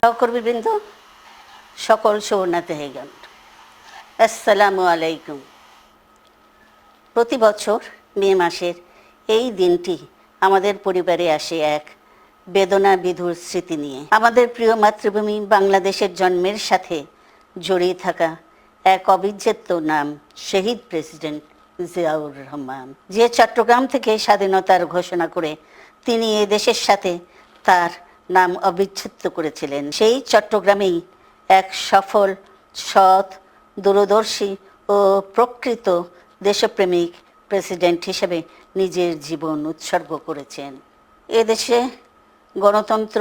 সহকর্মীবৃন্দ, সকল সৌনাতে হেগন আসসালামু আলাইকুম। প্রতি বছর মে মাসের এই দিনটি আমাদের পরিবারে আসে এক বেদনা বিধুর স্মৃতি নিয়ে। আমাদের প্রিয় মাতৃভূমি বাংলাদেশের জন্মের সাথে জড়িয়ে থাকা এক অবিচ্ছেদ্য নাম, শহীদ প্রেসিডেন্ট জিয়াউর রহমান। যে চট্টগ্রাম থেকে স্বাধীনতার ঘোষণা করে তিনি এ দেশের সাথে তার নাম অবিচ্ছেদ্য করেছিলেন, সেই চট্টগ্রামেই এক সফল, সৎ, দূরদর্শী ও প্রকৃত দেশপ্রেমিক প্রেসিডেন্ট হিসেবে নিজের জীবন উৎসর্গ করেছেন। এদেশে গণতন্ত্র,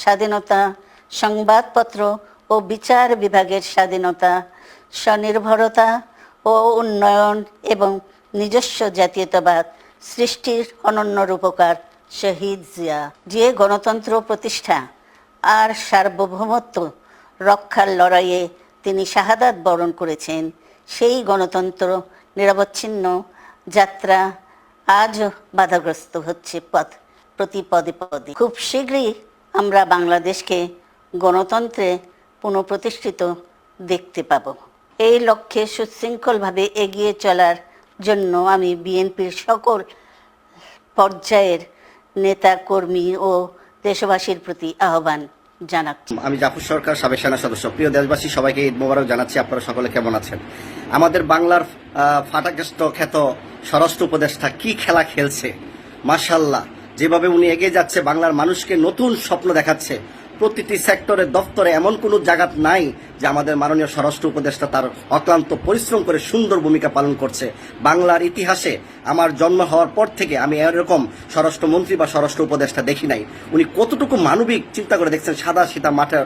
স্বাধীনতা, সংবাদপত্র ও বিচার বিভাগের স্বাধীনতা, স্বনির্ভরতা ও উন্নয়ন এবং নিজস্ব জাতীয়তাবাদ সৃষ্টির অনন্য রূপকার শহীদ জিয়া। যে গণতন্ত্র প্রতিষ্ঠা আর সার্বভৌমত্ব রক্ষার লড়াইয়ে তিনি শাহাদাত বরণ করেছেন, সেই গণতন্ত্র নিরবচ্ছিন্ন যাত্রা আজও বাধাগ্রস্ত হচ্ছে পথ প্রতি পদে পদে। খুব শীঘ্রই আমরা বাংলাদেশকে গণতন্ত্রে পুনঃপ্রতিষ্ঠিত দেখতে পাব। এই লক্ষ্যে সুশৃঙ্খলভাবে এগিয়ে চলার জন্য আমি বিএনপির সকল পর্যায়ের নেতা, কর্মী ও দেশবাসীর প্রতি আহ্বান জানাচ্ছি। আমি জাফর সরকার, সাবেক সেনা সদস্য। প্রিয় দেশবাসী, সবাইকে ঈদ মোবারক জানাচ্ছি। আপনারা সকলে কেমন আছেন? আমাদের বাংলার ফাটাকেষ্ট খ্যাত স্বরাষ্ট্র উপদেষ্টা কি খেলা খেলছে? মাশাল্লাহ যেভাবে উনি এগিয়ে যাচ্ছে, বাংলার মানুষকে নতুন স্বপ্ন দেখাচ্ছে প্রতিটি সেক্টরে, দপ্তরে এমন কোনো জায়গা নাই যে আমাদের মাননীয় স্বরাষ্ট্র উপদেষ্টা তার অক্লান্ত পরিশ্রম করে সুন্দর ভূমিকা পালন করছে। বাংলার ইতিহাসে আমার জন্ম হওয়ার পর থেকে আমি এরকম স্বরাষ্ট্রমন্ত্রী বা স্বরাষ্ট্র উপদেষ্টা দেখি নাই। উনি কতটুকু মানবিক চিন্তা করে দেখছেন, সাদা সিধা মাঠের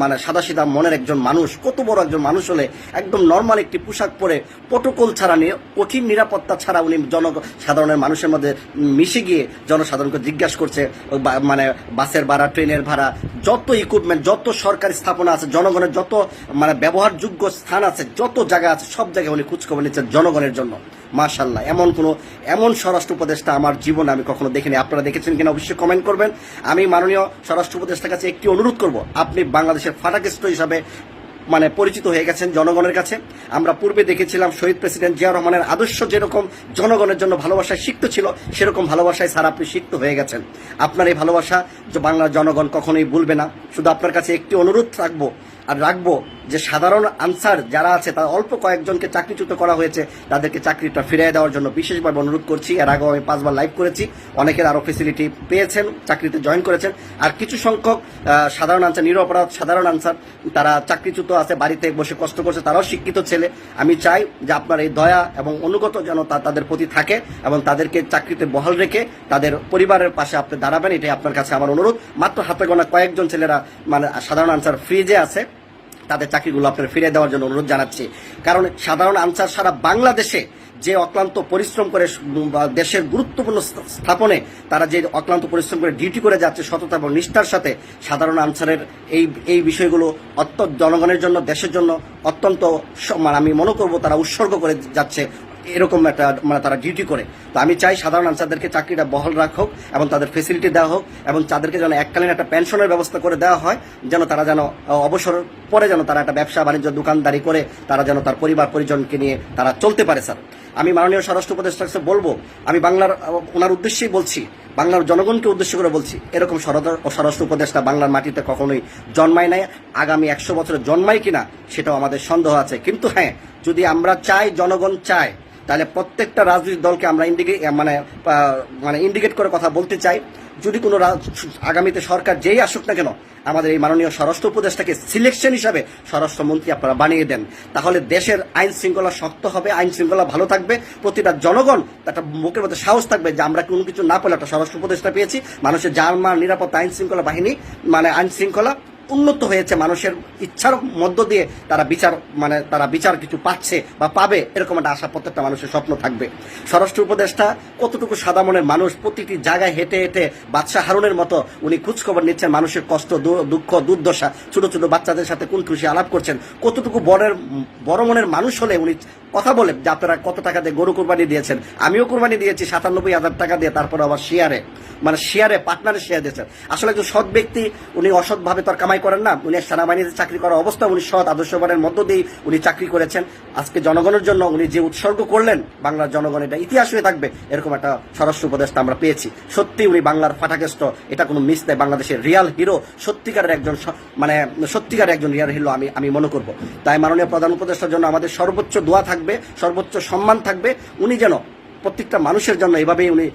মানে সাদা সিধা মনের একজন মানুষ, কত বড় একজন মানুষ হলে একদম নর্মাল একটি পোশাক পরে প্রোটোকল ছাড়া নিয়ে কঠিন নিরাপত্তা ছাড়া উনি জন, সাধারণের মানুষের মধ্যে মিশে গিয়ে জনসাধারণকে জিজ্ঞাসা করছে মানে বাসের ভাড়া, ট্রেনের ভাড়া যত ইকুইপমেন্ট যত সরকারি স্থাপনা আছে, জনগণের যত মানে ব্যবহারযোগ্য স্থান আছে, যত জায়গা আছে, সব জায়গায় উনি খোঁজখবর নিচ্ছেন জনগণের জন্য। মাশাল্লাহ এমন কোনো, এমন স্বরাষ্ট্র উপদেষ্টা আমার জীবনে আমি কখনো দেখিনি। আপনারা দেখেছেন কিনা অবশ্যই কমেন্ট করবেন। আমি মাননীয় স্বরাষ্ট্র উপদেষ্টার কাছে একটি অনুরোধ করব। আপনি বাংলাদেশের ফাটাকেষ্ট হিসাবে মানে পরিচিত হয়ে গেছেন জনগণের কাছে। আমরা পূর্বে দেখেছিলাম শহীদ প্রেসিডেন্ট জিয়া রহমানের আদর্শ যেরকম জনগণের জন্য ভালোবাসায় সিক্ত ছিল, সেরকম ভালোবাসায় স্যার আপনি সিক্ত হয়ে গেছেন। আপনার এই ভালোবাসা বাংলার জনগণ কখনোই ভুলবে না। শুধু আপনার কাছে একটি অনুরোধ রাখব আর রাখব যে সাধারণ আনসার যারা আছে, তার অল্প কয়েকজনকে চাকরিচ্যুত করা হয়েছে, তাদেরকে চাকরিটা ফিরিয়ে দেওয়ার জন্য বিশেষভাবে অনুরোধ করছি। এর আগেও আমি পাঁচবার লাইভ করেছি। অনেকের আরও ফেসিলিটি পেয়েছেন, চাকরিতে জয়েন করেছেন। আর কিছু সংখ্যক সাধারণ আনসার নিরপরাধ সাধারণ আনসার, তারা চাকরিচ্যুত আছে, বাড়িতে বসে কষ্ট করছে, তারাও শিক্ষিত ছেলে। আমি চাই যে আপনার এই দয়া এবং অনুগত যেন তাদের প্রতি থাকে এবং তাদেরকে চাকরিতে বহাল রেখে তাদের পরিবারের পাশে আপনি দাঁড়াবেন, এটাই আপনার কাছে আমার অনুরোধ। মাত্র হাতে গোনা কয়েকজন ছেলেরা মানে সাধারণ আনসার ফ্রিজে আছে। তাদের চাকরিগুলো আপনার ফিরে দেওয়ার জন্য অনুরোধ জানাচ্ছি। কারণ সাধারণ আনসার সারা বাংলাদেশে যে অক্লান্ত পরিশ্রম করে দেশের গুরুত্বপূর্ণ স্থাপনে তারা যে অক্লান্ত পরিশ্রম করে ডিউটি করে যাচ্ছে সততা এবং নিষ্ঠার সাথে, সাধারণ আনসারের এই এই বিষয়গুলো অত্যন্ত জনগণের জন্য, দেশের জন্য অত্যন্ত মানে আমি মনে করব তারা উৎসর্গ করে যাচ্ছে এরকম একটা মানে তারা ডিউটি করে। তো আমি চাই সাধারণ আনসারদেরকে চাকরিটা বহাল রাখুক এবং তাদের ফেসিলিটি দেওয়া হোক এবং তাদেরকে যেন এককালীন একটা পেনশনের ব্যবস্থা করে দেওয়া হয়, যেন তারা যেন অবসর পরে যেন তারা একটা ব্যবসা বাণিজ্য দোকানদারি করে তারা যেন তার পরিবার পরিজনকে নিয়ে তারা চলতে পারে, স্যার। আমি মাননীয় স্বরাষ্ট্র উপদেষ্টার কাছে বলব, আমি বাংলার ওনার উদ্দেশ্যেই বলছি, বাংলার জনগণকে উদ্দেশ্য করে বলছি, এরকম স্বরাষ্ট্র উপদেষ্টা বাংলার মাটিতে কখনোই জন্মায় নাই। আগামী একশো বছরে জন্মায় কিনা সেটাও আমাদের সন্দেহ আছে। কিন্তু হ্যাঁ যদি আমরা চাই, জনগণ চায় তাহলে প্রত্যেকটা রাজনৈতিক দলকে আমরা ইন্ডিকেট মানে মানে ইন্ডিকেট করে কথা বলতে চাই। যদি কোনো আগামীতে সরকার যেই আসুক না কেন, আমাদের এই মাননীয় স্বরাষ্ট্র উপদেষ্টাকে সিলেকশন হিসাবে স্বরাষ্ট্রমন্ত্রী আপনারা বানিয়ে দেন, তাহলে দেশের আইন শৃঙ্খলা শক্ত হবে, আইন শৃঙ্খলা ভালো থাকবে, প্রতিটা জনগণ একটা বুকের মধ্যে সাহস থাকবে যে আমরা কোনো কিছু না পেলে একটা স্বরাষ্ট্র উপদেষ্টা পেয়েছি। মানুষের মাল নিরাপত্তা, আইন শৃঙ্খলা বাহিনী মানে আইন শৃঙ্খলা উন্নত হয়েছে, মানুষের ইচ্ছার মধ্য দিয়ে তারা বিচার মানে তারা বিচার কিছু পাচ্ছে বা পাবে, এরকম একটা আশা প্রত্যেকটা মানুষের স্বপ্ন থাকবে। স্বরাষ্ট্র উপদেষ্টা কতটুকু সাদা মনের মানুষ প্রতিটি জায়গায় হেঁটে হেঁটে বাদশাহ হারুনের মতো উনি খোঁজখবর নিচ্ছেন মানুষের কষ্ট দুঃখ, দুর্দশা, ছোট ছোট বাচ্চাদের সাথে কোন খুশি আলাপ করছেন। কতটুকু বড়ের বড় মনের মানুষ হলে উনি কথা বলে যে আপনারা কত টাকা দিয়ে গরু কোরবানি দিয়েছেন? আমিও কোরবানি দিয়েছি, সাতানব্বই হাজার টাকা দিয়ে, তারপর আবার শেয়ারে। মানে শেয়ারে, পার্টনারে শেয়ার দিয়েছেন। আসলে একজন সৎ ব্যক্তি, উনি অসৎভাবে তো কামাই করেন না, উনি সেনাবাহিনীতে চাকরি করার অবস্থা, উনি সৎ আদর্শবানের মধ্য দিয়েই উনি চাকরি করেছেন। আজকে জনগণের জন্য উনি যে উৎসর্গ করলেন, বাংলার জনগণ এটা ইতিহাস হয়ে থাকবে, এরকম একটা স্বরাষ্ট্র উপদেষ্টা আমরা পেয়েছি। সত্যি উনি বাংলার ফাটাকেষ্ট, এটা কোনো মিস নেই, বাংলাদেশের রিয়াল হিরো সত্যিকারের একজন মানে সত্যিকারের একজন রিয়াল হিরো আমি আমি মনে করব। তাই মাননীয় প্রধান উপদেষ্টার জন্য আমাদের সর্বোচ্চ দোয়া থাকবে সর্বোচ্চ সম্মান থাকবে, উনি যেন প্রত্যেকটা মানুষের জন্য এভাবেই উনি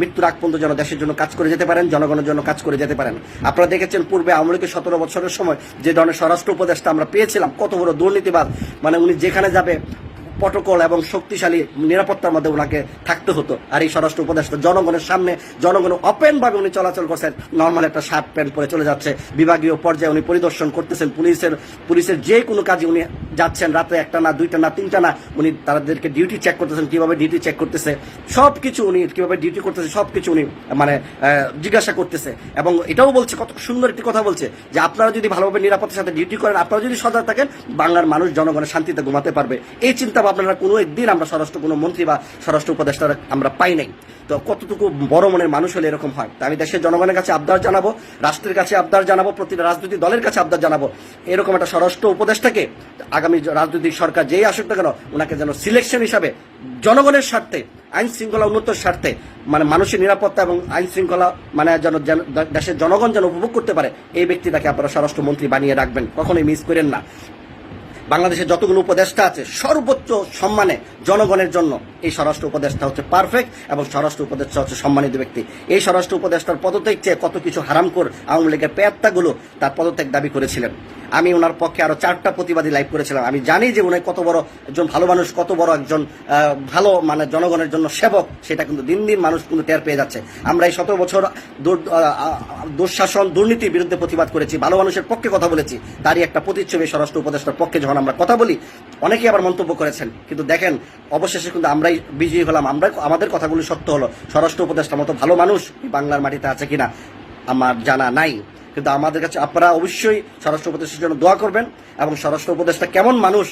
মৃত্যুর আগ পর্যন্ত যেন দেশের জন্য কাজ করে যেতে পারেন, জনগণের জন্য কাজ করে যেতে পারেন। আপনারা দেখেছেন পূর্বে আওয়ামী লীগের সতেরো বছরের সময় যে ধরনের স্বরাষ্ট্র উপদেষ্টা আমরা পেয়েছিলাম, কত বড় দুর্নীতিবাদ। মানে উনি যেখানে যাবে প্রটোকল এবং শক্তিশালী নিরাপত্তার মধ্যে ওনাকে থাকতে হতো। আর এই স্বরাষ্ট্র উপদেষ্টা জনগণের সামনে জনগণ ওপেন ভাবে উনি চলাচল করছেন। নর্মাল একটা শার্ট প্যান্ট পরে চলে যাচ্ছে। বিভাগীয় পর্যায়ে উনি পরিদর্শন করতেছেন। পুলিশের পুলিশের যে কোনো কাজে উনি যাচ্ছেন। রাতে একটা না, দুইটা না, তিনটা না, উনি তাদেরকে ডিউটি চেক করতেছেন, কীভাবে ডিউটি চেক করতেছে। সব কিছু উনি কীভাবে ডিউটি করতেছে সব কিছু উনি মানে জিজ্ঞাসা করতেছে। এবং এটাও বলছে, কত সুন্দর একটি কথা বলছে যে আপনারা যদি ভালোভাবে নিরাপত্তার সাথে ডিউটি করেন, আপনারা যদি সজাগ থাকেন, বাংলার মানুষ জনগণের শান্তিতে ঘুমাতে পারবে। এই চিন্তা ভাবনাটা কোনো একদিন আমরা স্বরাষ্ট্র, কোনো মন্ত্রী বা স্বরাষ্ট্র উপদেষ্টা আমরা পাই নাই। তো কতটুকু বড় মনের মানুষ হলে এরকম হয়? তা আমি দেশের জনগণের কাছে আবদার জানাব, রাষ্ট্রের কাছে আবদার জানাব প্রতিটা রাজনৈতিক দলের কাছে আবদার জানাব। এরকম একটা স্বরাষ্ট্র উপদেষ্টাকে আগামী রাজনৈতিক সরকার যেই আসুক না কেন ওনাকে যেন সিলেকশন হিসাবে জনগণের স্বার্থে, আইন শৃঙ্খলা উন্নতর স্বার্থে মানে মানুষের নিরাপত্তা এবং আইন শৃঙ্খলা মানে যেন দেশের জনগণ যেন উপভোগ করতে পারে, এই ব্যক্তিটাকে আপনারা স্বরাষ্ট্রমন্ত্রী বানিয়ে রাখবেন। কখনোই মিস করেন না। বাংলাদেশের যতগুলো উপদেষ্টা আছে, সর্বোচ্চ সম্মানে জনগণের জন্য এই স্বরাষ্ট্র উপদেষ্টা হচ্ছে পারফেক্ট এবং স্বরাষ্ট্র উপদেষ্টা হচ্ছে সম্মানিত ব্যক্তি। এই স্বরাষ্ট্র উপদেষ্টার পদত্যাগ চেয়ে কত কিছু হারাম কর আওয়ামী লীগের পেয়াত্তাগুলো তার পদত্যাগ দাবি করেছিলেন। আমি ওনার পক্ষে আরও চারটা প্রতিবাদী লাইভ করেছিলাম। আমি জানি যে উনি কত বড় একজন ভালো মানুষ, কত বড় একজন ভালো মানে জনগণের জন্য সেবক, সেটা কিন্তু দিন দিন মানুষ কিন্তু টের পেয়ে যাচ্ছে। আমরা এই সতেরো বছর দুঃশাসন, দুর্নীতির বিরুদ্ধে প্রতিবাদ করেছি, ভালো মানুষের পক্ষে কথা বলেছি। তারই একটা প্রতিচ্ছবি স্বরাষ্ট্র উপদেষ্টার পক্ষে যখন আমরা কথা বলি, অনেকেই আবার মন্তব্য করেছেন, কিন্তু দেখেন, অবশেষে কিন্তু আমরাই বিজয়ী হলাম আমরা আমাদের কথাগুলি সত্য হলো, স্বরাষ্ট্র উপদেষ্টা মতো ভালো মানুষ বাংলার মাটিতে আছে কিনা, আমার জানা নাই। কিন্তু আমাদের কাছে আপনারা অবশ্যই স্বরাষ্ট্র উপদেষ্টার জন্য দোয়া করবেন, এবং স্বরাষ্ট্র উপদেষ্টা কেমন মানুষ,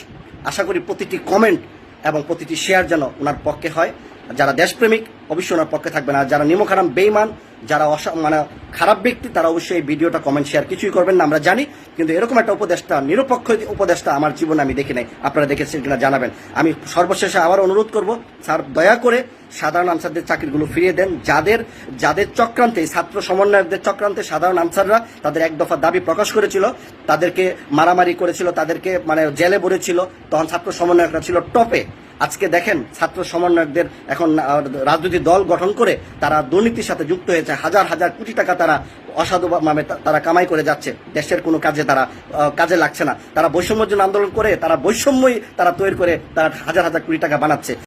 আশা করি প্রতিটি কমেন্ট এবং প্রতিটি শেয়ার যেন ওনার পক্ষে হয়। যারা দেশপ্রেমিক অবশ্যই ওনার পক্ষে থাকবেন। আর যারা নিমখারাম বেইমান যারা মানে খারাপ ব্যক্তি, তারা অবশ্যই এই ভিডিওটা কমেন্ট শেয়ার কিছুই করবেন না। আমরা জানি, কিন্তু এরকম একটা উপদেষ্টা, নিরপেক্ষ উপদেষ্টা আমার জীবনে আমি দেখি নাই। আপনারা দেখেছেন কিনা জানাবেন। আমি সর্বশেষে আবার অনুরোধ করব, স্যার দয়া করে সাধারণ আনসারদের চাকরিগুলো ফিরিয়ে দেন। যাদের যাদের চক্রান্তে, ছাত্র সমন্বয়কদের চক্রান্তে সাধারণ আনসাররা তাদের এক দফা দাবি প্রকাশ করেছিল। তাদেরকে মারামারি করেছিল, তাদেরকে মানে জেলে ভরেছিল। তখন ছাত্র সমন্বয়করা ছিল টপে। আজকে দেখেন ছাত্র সমন্বয়কদের এখন রাজনৈতিক দল গঠন করে তারা দুর্নীতির সাথে যুক্ত হয়েছে। হাজার হাজার কোটি টাকা তারা অসাধু মানে তারা কামাই করে যাচ্ছে। দেশের কোনো কাজে তারা কাজে লাগছে না। তারা বৈষম্যের জন্য আন্দোলন করে, তারা বৈষম্যই তারা তৈরি করে, তারা হাজার হাজার কোটি টাকা বানাচ্ছে।